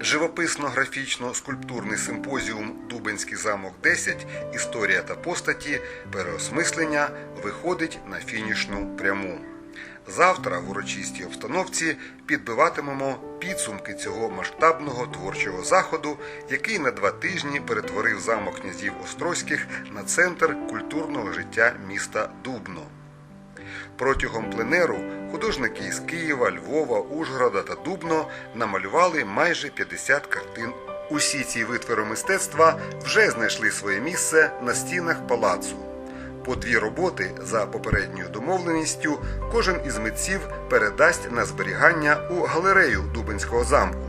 Живописно-графічно-скульптурний симпозіум Дубенський замок 10 Історія та постаті переосмислення виходить на фінішну пряму. Завтра в урочистій обстановці підбиватимемо підсумки цього масштабного творчого заходу, який на два тижні перетворив замок князів Острозьких на центр культурного життя міста Дубно. Протягом пленеру художники із Києва, Львова, Ужгорода та Дубно намалювали майже 50 картин. Усі ці витвори мистецтва вже знайшли своє місце на стінах палацу. По дві роботи за попередньою домовленістю кожен із митців передасть на зберігання у галерею Дубенського замку.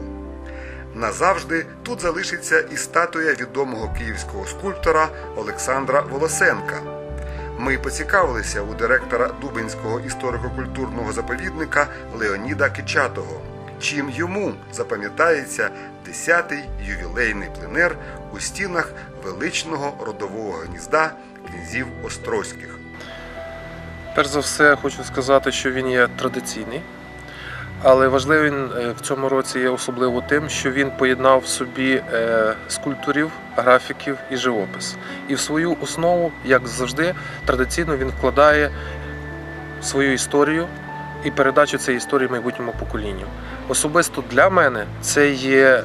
Назавжди тут залишиться і статуя відомого київського скульптора Олександра Волосенка. Ми поцікавилися у директора Дубинського історико-культурного заповідника Леоніда Кичатого, чим йому запам'ятається 10-й ювілейний пленер у стінах величного родового гнізда князів Острозьких. Перш за все, хочу сказати, що він є традиційний, але важливий він е, в цьому році є особливо тим, що він поєднав в собі е, скульпторів, графіків і живопис. І в свою основу, як завжди, традиційно він вкладає свою історію і передачу цієї історії майбутньому поколінню. Особисто для мене це є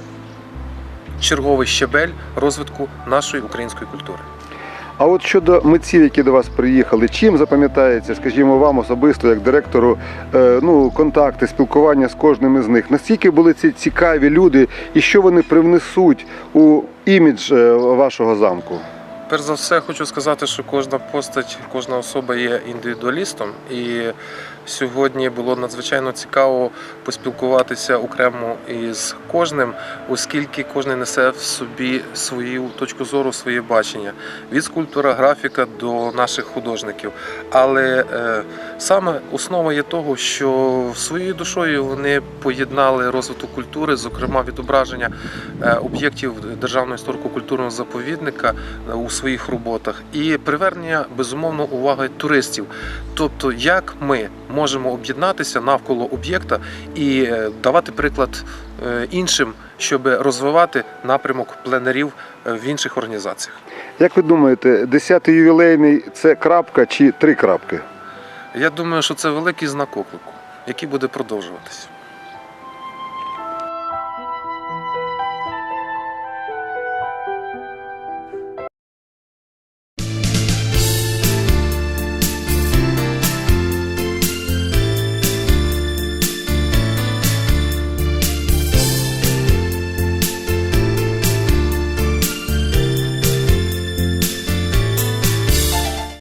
черговий щебель розвитку нашої української культури. А от щодо митців, які до вас приїхали, чим запам'ятається, скажімо, вам особисто, як директору, е, ну, контакти, спілкування з кожним із них? Наскільки були ці цікаві люди і що вони привнесуть у імідж е, вашого замку? Перш за все, хочу сказати, що кожна постать, кожна особа є індивідуалістом, і сьогодні було надзвичайно цікаво поспілкуватися окремо із кожним, оскільки кожен несе в собі свою точку зору, своє бачення від скульптора, графіка до наших художників. Але е, саме основа є того, що своєю душою вони поєднали розвиток культури, зокрема відображення е, об'єктів державного історико-культурного заповідника у своїх роботах і привернення безумовно уваги туристів. Тобто, як ми можемо об'єднатися навколо об'єкта і е, давати приклад е, іншим, щоб розвивати напрямок пленерів е, в інших організаціях. Як ви думаєте, 10-й ювілейний це крапка чи три крапки? Я думаю, що це великий знак оклику, який буде продовжуватися.